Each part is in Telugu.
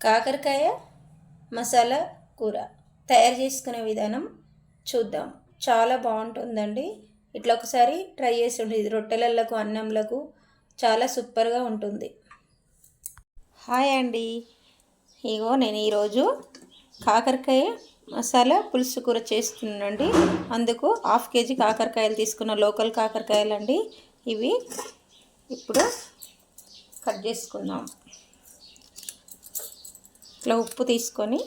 కాకరకాయ మసాలా కూర తయారు చేసుకునే విధానం చూద్దాం. చాలా బాగుంటుందండి. ఇట్లా ఒకసారి ట్రై చేసి ఉండి ఇది రొట్టెలకు అన్నంలకు చాలా సూపర్గా ఉంటుంది. హాయ్ అండి. ఇగో నేను ఈరోజు కాకరకాయ మసాలా పులుసు కూర చేస్తున్నానండి. అందుకు హాఫ్ కేజీ కాకరకాయలు తీసుకున్న లోకల్ కాకరకాయలు అండి ఇవి ఇప్పుడు కట్ చేసుకుందాం. ఇట్లా ఉప్పు తీసుకొని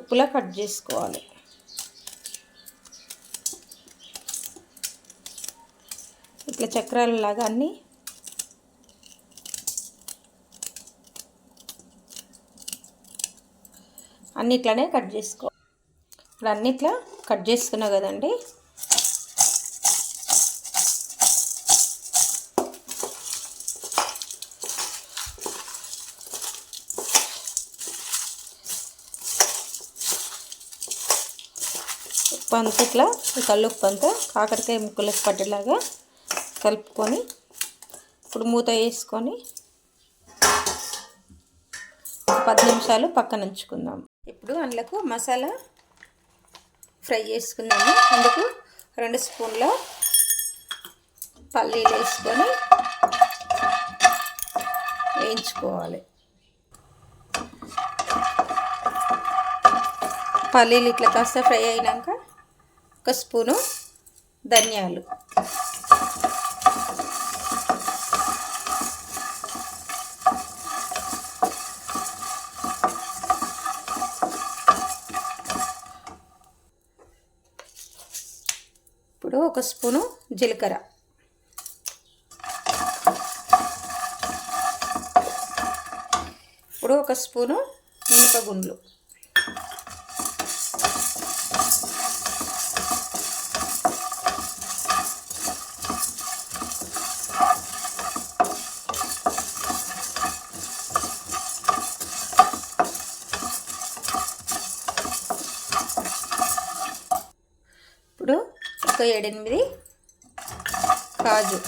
ఉప్పులా కట్ చేసుకోవాలి. ఇట్లా చక్రాలలాగా అన్నీ అన్నిట్లనే కట్ చేసుకో ఇప్పుడు అన్నిట్లా కట్ చేసుకున్నా కదండి. పంత ఇట్లా ఈ పంత కాకరకాయ ముక్కలకు పట్టేలాగా కలుపుకొని ఇప్పుడు మూత వేసుకొని పది నిమిషాలు పక్కన ఉంచుకుందాం. ఇప్పుడు అందులోకి మసాలా ఫ్రై చేసుకున్నాము అందుకు రెండు స్పూన్ల పల్లీలు వేసుకొని వేయించుకోవాలి. పల్లీలు ఇట్లా కాస్త ఫ్రై అయినాక ఒక స్పూను ధనియాలు. ఇప్పుడు ఒక స్పూను జీలకర్ర. ఇప్పుడు ఒక స్పూను మినపగుండ్లు ఇప్పుడు ఎనిమిది. కాజు.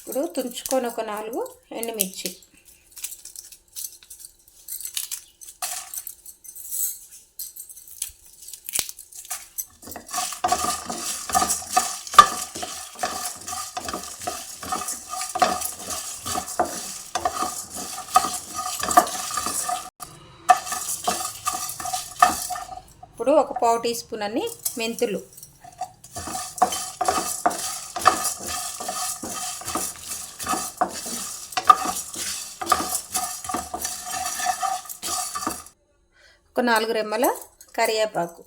ఇప్పుడు తుంచుకొని ఒక నాలుగు ఎండుమిర్చి ఇప్పుడు ఒక పావు టీ స్పూన్ అన్ని మెంతులు. ఒక నాలుగు రెమ్మల కరివేపాకు.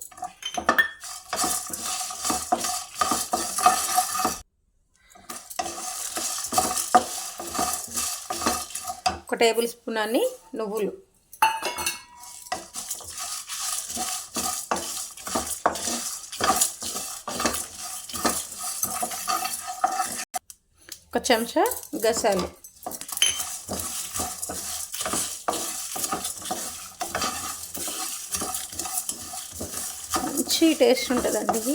ఒక టేబుల్ స్పూన్ అన్ని నువ్వులు. చెంచా గసాలు. మంచి టేస్ట్ ఉంటుందండి ఇది.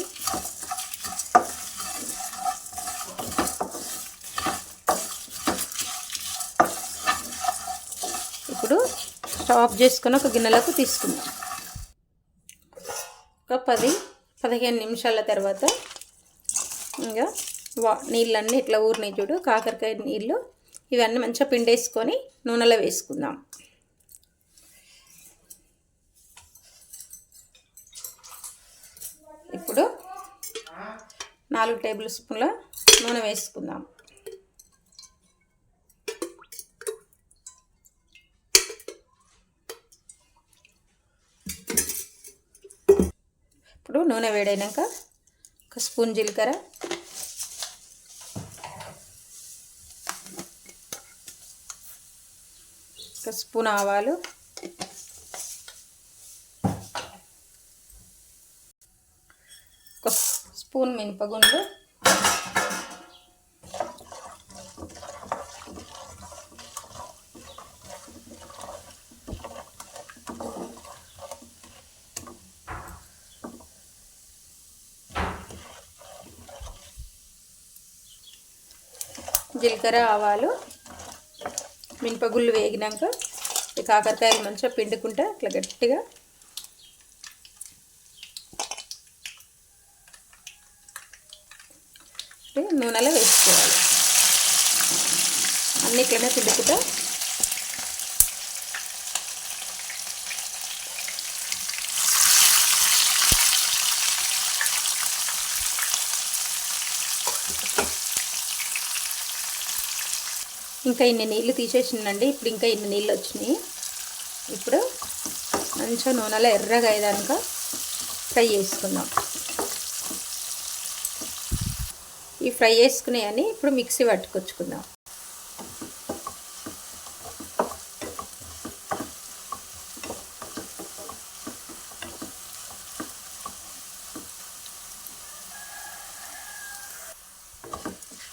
ఇప్పుడు స్టవ్ ఆఫ్ చేసుకొని ఒక గిన్నెలకు తీసుకుందాం. ఒక పది పదిహేను నిమిషాల తర్వాత ఇంకా వా నీళ్ళన్నీ ఇట్లా ఊరినాయి చూడు కాకరకాయ నీళ్ళు. ఇవన్నీ మంచిగా పిండేసుకొని నూనెలో వేసుకుందాం. ఇప్పుడు నాలుగు టేబుల్ స్పూన్ల నూనె వేసుకుందాం. ఇప్పుడు నూనె వేడైనాక ఒక స్పూన్ జీలకర్ర స్పూన్ ఆవాలు. ఒక స్పూన్ మినపగుండు జీలకర్ర ఆవాలు. మినపగుళ్ళు వేగినాక ఈ కాకరకాయలు మంచిగా పిండుకుంటే ఇట్లా గట్టిగా నూనెలో వేసుకోవాలి. అన్ని ఇట్లనే పిండుకుంటా ఇంకా ఇన్ని నీళ్ళు తీసేసిందండి ఇప్పుడు ఇంకా ఇన్ని నీళ్ళు వచ్చినాయి. ఇప్పుడు మంచిగా నూనెలో ఎర్రగా అయ్యేదాక ఫ్రై చేసుకుందాం. ఈ ఫ్రై చేసుకునేవని ఇప్పుడు మిక్సీ పట్టుకొచ్చుకుందాం.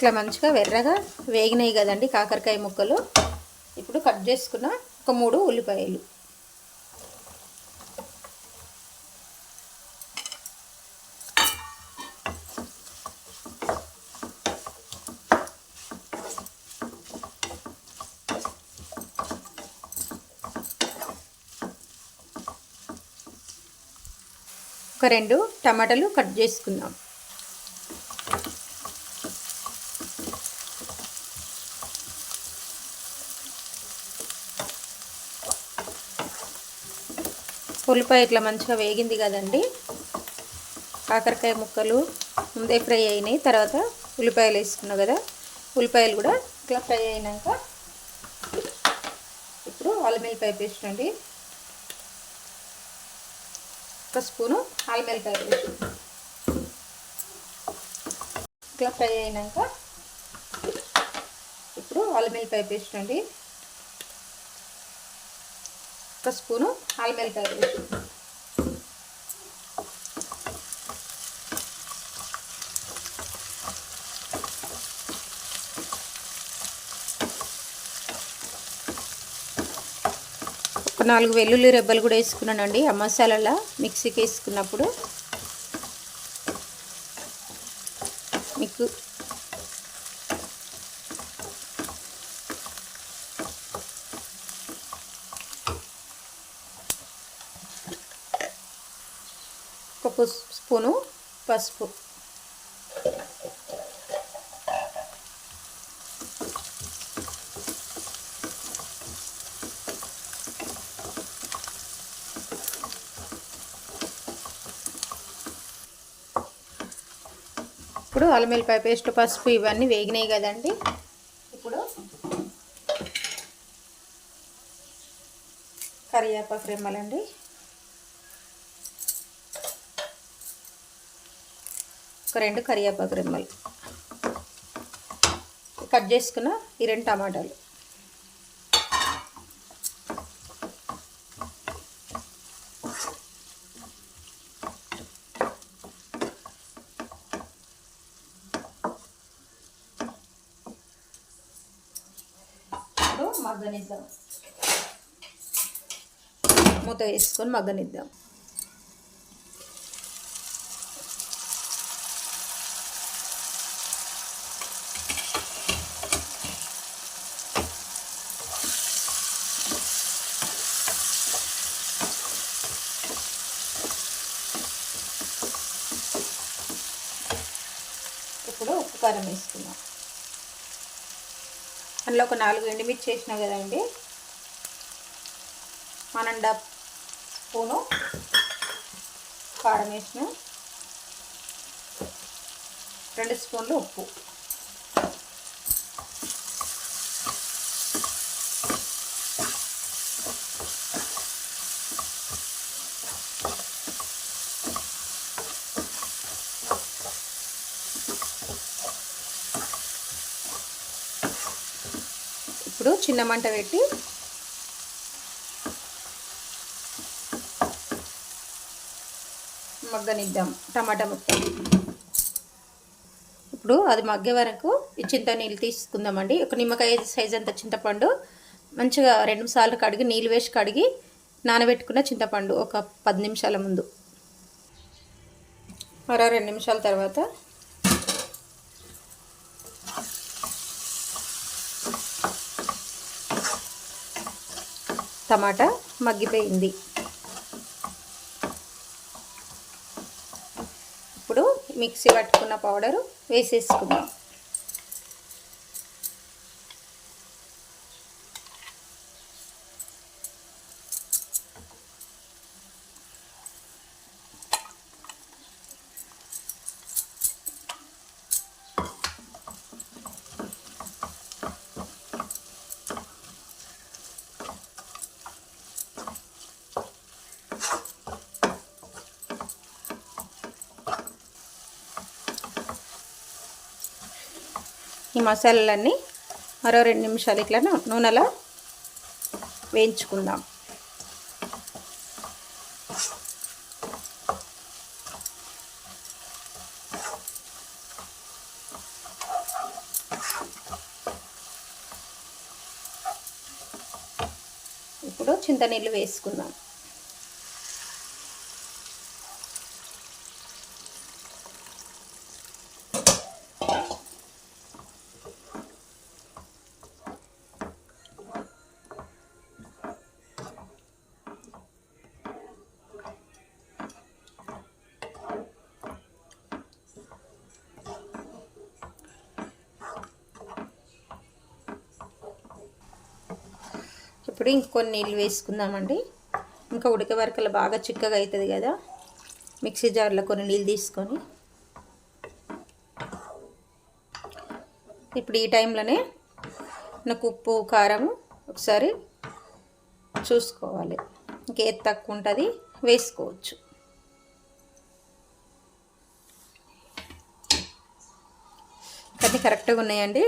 ఇట్లా మంచిగా వెర్రగా వేగినాయి కదండి కాకరకాయ ముక్కలు. ఇప్పుడు కట్ చేసుకున్న ఒక మూడు ఉల్లిపాయలు. ఒక రెండు టమాటాలు కట్ చేసుకుందాం. ఉల్లిపాయ ఇట్లా మంచిగా వేగింది కదండి. కాకరకాయ ముక్కలు ముందే ఫ్రై అయినాయి. తర్వాత ఉల్లిపాయలు వేసుకున్నావు కదా. ఉల్లిపాయలు కూడా ఇట్లా ఫ్రై అయినాక ఇప్పుడు అల్లమిల్లిపాయ పేస్ట్ అండి ఒక స్పూను అల్లమిల్లిపాయ పేస్ట్ ఇట్లా ఫ్రై అయినాక ఇప్పుడు అల్లమిల్లిపాయ పేస్ట్ అండి ఒక స్పూను ఆలుమెల్లిపాయ ఒక నాలుగు వెల్లుల్లి రెబ్బలు కూడా వేసుకున్నానండి. ఆ మసాలాలో మిక్సీకి వేసుకున్నప్పుడు. మీకు ఒక స్పూను పసుపు. ఇప్పుడు అల్లమిల్లిపాయ పేస్ట్ పసుపు ఇవన్నీ వేగినాయి కదండి. ఇప్పుడు కరివేపాకు రెమ్మలండి. ఒక రెండు కరివేపాకు రెమ్మలు. కట్ చేసుకున్న ఈ రెండు టమాటాలు. మగ్గనిద్దాం. మూత వేసుకొని మగ్గనిద్దాం ఇప్పుడు ఉప్పు కారం వేసుకుందాం అందులో ఒక నాలుగు ఎండుమిర్చి వేసినా కదండి. వన్ అండ్ హాఫ్ స్పూను కారం వేసిన రెండు స్పూన్లు ఉప్పు. ఇప్పుడు చిన్న మంట పెట్టి మగ్గనిద్దాం టమాటా ముక్క ఇప్పుడు అది మగ్గే వరకు ఈ చింత నీళ్ళు తీసుకుందామండి. ఒక నిమ్మకాయ సైజ్ అంత చింతపండు మంచిగా రెండు సార్లు కడిగి నీళ్ళు వేసి కడిగి నానబెట్టుకున్న చింతపండు ఒక పది నిమిషాల ముందు. మరో రెండు నిమిషాల తర్వాత టమాటా మగ్గిపోయింది. ఇప్పుడు మిక్సీ పట్టుకున్న పౌడరు వేసేసుకుందాం. ఈ మసాలాలన్నీ మరో రెండు నిమిషాలు ఇట్లా నూనెలో వేయించుకుందాం. ఇప్పుడు చింతనీళ్ళు వేసుకుందాం. ఇప్పుడు ఇంకొన్ని నీళ్ళు వేసుకుందామండి. ఇంకా ఉడక వరకలు బాగా చిక్కగా అవుతుంది కదా. మిక్సీ జార్లో కొన్ని నీళ్ళు తీసుకొని. ఇప్పుడు ఈ టైంలోనే నాకు ఉప్పు కారం ఒకసారి చూసుకోవాలి. ఇంకేది తక్కువ ఉంటుంది వేసుకోవచ్చు. అది కరెక్ట్గా ఉన్నాయండి.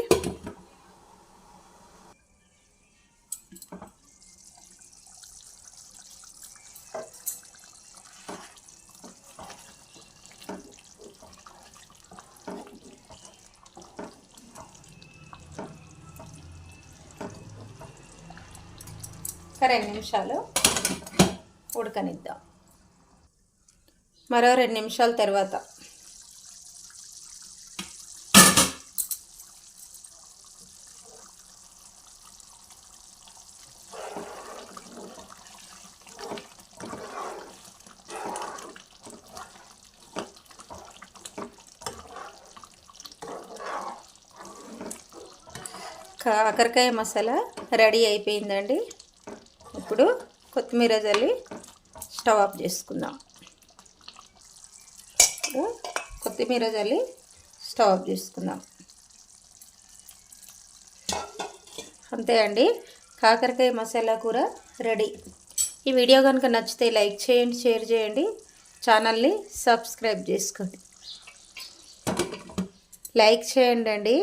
ఒక రెండు నిమిషాలు ఉడకనిద్దాం. మరో రెండు నిమిషాల తర్వాత. కాకరకాయ మసాలా రెడీ అయిపోయిందండి. కొత్తిమీర చల్లి స్టవ్ ఆఫ్ చేసుకుందాం. కొత్తిమీర చల్లి స్టవ్ ఆఫ్ చేసుకుందాం. అంతే అండి. కాకరకాయ మసాలా కూర రెడీ. ఈ వీడియో కనుక నచ్చితే లైక్ చేయండి షేర్ చేయండి. ఛానల్ని సబ్స్క్రైబ్ చేసుకోండి. లైక్ చేయండి అండి